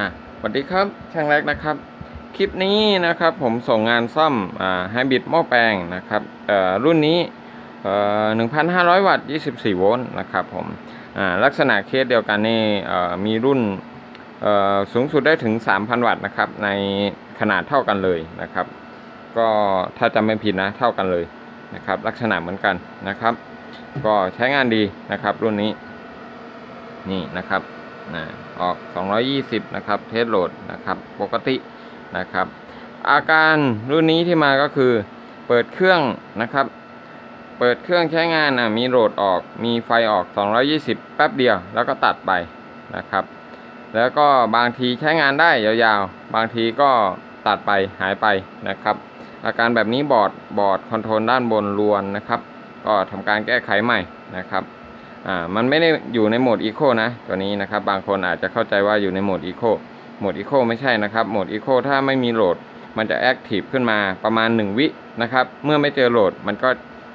อะสวัสดีครับช่างแรกนะครับ คลิปนี้นะครับผมส่งงานซ่อมอ่าไฮบริดหม้อแปลงนะครับเอ่อรุ่นนี้เอ่อ1,500 วัตต์ 24 โวลต์นะครับผมอ่าลักษณะเคสเดียวกันนี่เอ่อมีรุ่นเอ่อสูงสุดได้ถึง 3,000 วัตต์นะครับในขนาดเท่ากันเลยนะครับ ก็ถ้าจำไม่ผิดนะเท่ากันเลยนะครับลักษณะเหมือนกันนะครับ ก็ใช้งานดีนะครับรุ่นนี้นี่นะครับ นะออก 220 นะครับ เทสโหลดนะครับ ปกตินะครับ อาการรุ่นนี้ที่มาก็คือ เปิดเครื่องนะครับ เปิดเครื่องใช้งานนะมีโหลดออก มีไฟออก 220 แป๊บเดียว แล้วก็ตัดไปนะครับ แล้วก็บางทีใช้งานได้ยาวๆ บางทีก็ตัดไปหายไปนะครับ อาการแบบนี้บอร์ดบอร์ดคอนโทรลด้านบนรวนนะครับ ก็ทำการแก้ไขใหม่นะครับ อ่ามันไม่ได้อยู่ในโหมดอีโคนะตัวนี้นะครับบางคนอาจจะเข้าใจว่าอยู่ในโหมดอีโคโหมดอีโคไม่ใช่นะครับโหมดอีโคถ้าไม่มีโหลด มันจะแอคทีฟขึ้นมาประมาณ 1 วินะครับเมื่อไม่เจอโหลดมันก็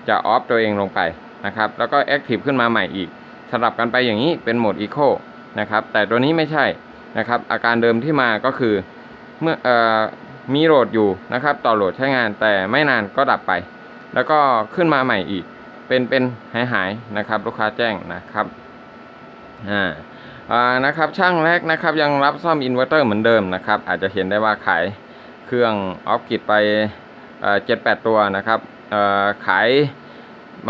จะออฟตัวเองลงไปนะครับแล้วก็แอคทีฟขึ้นมาใหม่อีกสลับกันไปอย่างนี้เป็นโหมดอีโคนะครับแต่ตัวนี้ไม่ใช่นะครับอาการเดิมที่มาก็คือเมื่อเอ่อมีโหลดอยู่นะครับต่อโหลดใช้งานแต่ไม่นานก็ดับไป แล้วก็ขึ้นมาใหม่อีก เป็นเป็นหายหายๆนะครับ ลูกค้าแจ้งนะครับอ่าอ่านะครับช่างแรกนะครับยังรับซ่อมอินเวอร์เตอร์เหมือนเดิมนะครับ อาจจะเห็นได้ว่าขายเครื่องออฟกิดไปเจ็ดแปดตัวนะครับขาย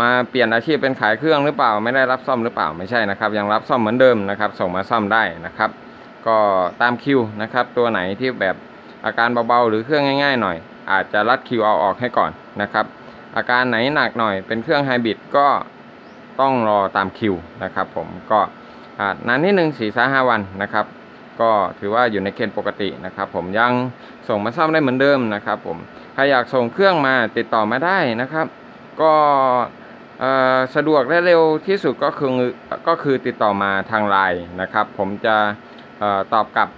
มาเปลี่ยนอาชีพเป็นขายเครื่องหรือเปล่า ไม่ได้รับซ่อมหรือเปล่าไม่ใช่นะครับ ยังรับซ่อมเหมือนเดิมนะครับ ส่งมาซ่อมได้นะครับ ก็ตามคิวนะครับ ตัวไหนที่แบบอาการเบาๆ หรือเครื่องง่าย ๆ หน่อย อาจจะรัดคิวเอาออกให้ก่อนนะครับ อาการไหนหนักหน่อยเป็นเครื่องไฮบริดก็ต้องรอตามคิวนะครับผมก็อ่านานนิดนึงสี่สห้าวันนะครับ ก็ถือว่าอยู่ในเกณฑ์ปกตินะครับผมยังส่งมาซ่อมได้เหมือนเดิมนะครับผมใครอยากส่งเครื่องมาติดต่อมาได้นะครับ ก็สะดวกและเร็วที่สุดก็คือก็คือติดต่อมาทางไลน์นะครับ ผมจะออตอบกลับ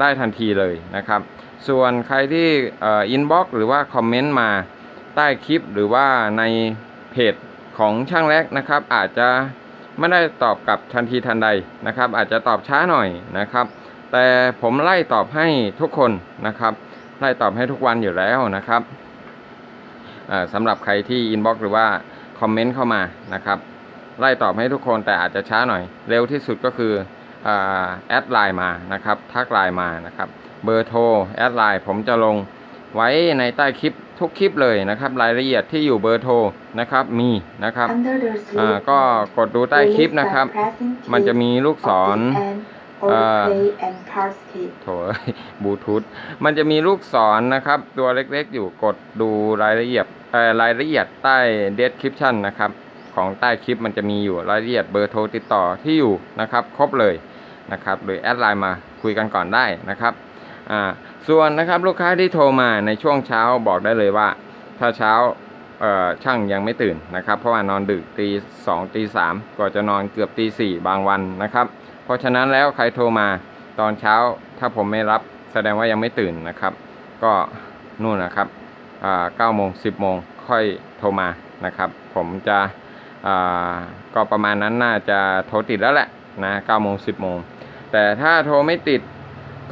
ได้ทันทีเลยนะครับ ส่วนใครที่อินบ็อกหรือว่าคอมเมนต์มา ต้คลิปหรือว่าในเพจของช่างแรกนะครับ อาจจะไม่ได้ตอบกลับทันทีทันใดนะครับ อาจจะตอบช้าหน่อยนะครับ แต่ผมไล่ตอบให้ทุกคนนะครับ ไล่ตอบให้ทุกวันอยู่แล้วนะครับสำหรับใครที่อินบ็อกหรือว่าคอมเมนต์เข้ามานะครับ ไล่ตอบให้ทุกคนแต่อาจจะช้าหน่อย เร็วที่สุดก็คืออแอดไลน์มานะครับ ทักไลน์มานะครับ เบอร์โทรแอดไลน์ผมจะลง ไว้ในใต้คลิปทุกคลิปเลยนะครับ รายละเอียดที่อยู่เบอร์โทรนะครับมีนะครับอ่าก็อ่ากดดดูดูใต้ใต้คคลิลิปปนะนะคครัรับบมัมันนจะจะมีมีลูกศรเอ่อโถบลูทูธมันจะมีลูกศรนะครับ ตัวเล็กๆอยู่กดดูรายละเอียดเอ่อรายละเอียดใต้ description นะครับ ของใต้คลิปมันจะมีอยู่รายละเอียดเบอร์โทรติดต่อที่อยู่นะครับ ครบเลยนะครับ หรือแอดไลน์มาคุยกันก่อนได้นะครับ อ่าส่วนนะครับลูกค้าที่โทรมาในช่วงเช้าบอกได้เลยว่า ถ้าเช้าช่างยังไม่ตื่นนะครับ เพราะว่านอนดึกตีสองตีสามก็จะนอนเกือบตีสี่บางวันนะครับ เพราะฉะนั้นแล้วใครโทรมาตอนเช้าถ้าผมไม่รับแสดงว่ายังไม่ตื่นนะครับ ก็นู่นนะครับเก้าโมงสิบโมงค่อยโทรมานะครับ ผมจะก็ประมาณนั้นน่าจะโทรติดแล้วแหละนะเก้าโมงสิบโมงแต่ถ้าโทรไม่ติด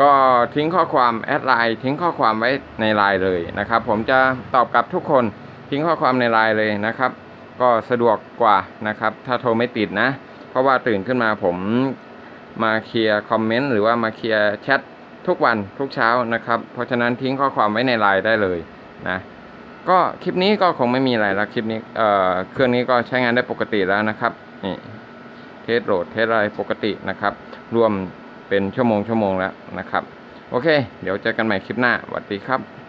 ก็ทิ้งข้อความแอดไลน์ทิ้งข้อความไว้ในไลน์เลยนะครับ ผมจะตอบกลับทุกคนทิ้งข้อความในไลน์เลยนะครับ ก็สะดวกกว่านะครับ ถ้าโทรไม่ติดนะ เพราะว่าตื่นขึ้นมาผมมาเคลียร์คอมเมนต์หรือว่ามาเคลียร์แชททุกวันทุกเช้านะครับ เพราะฉะนั้นทิ้งข้อความไว้ในไลน์ได้เลยนะก็คลิปนี้ก็คงไม่มีอะไรแล้วคลิปนี้เอ่อเครื่องนี้ก็ใช้งานได้ปกติแล้วนะครับนี่เทสโหลดเทสอะไรปกตินะครับ รวม เป็นชั่วโมงชั่วโมงแล้วนะครับ โอเค เดี๋ยวเจอกันใหม่คลิปหน้าสวัสดีครับ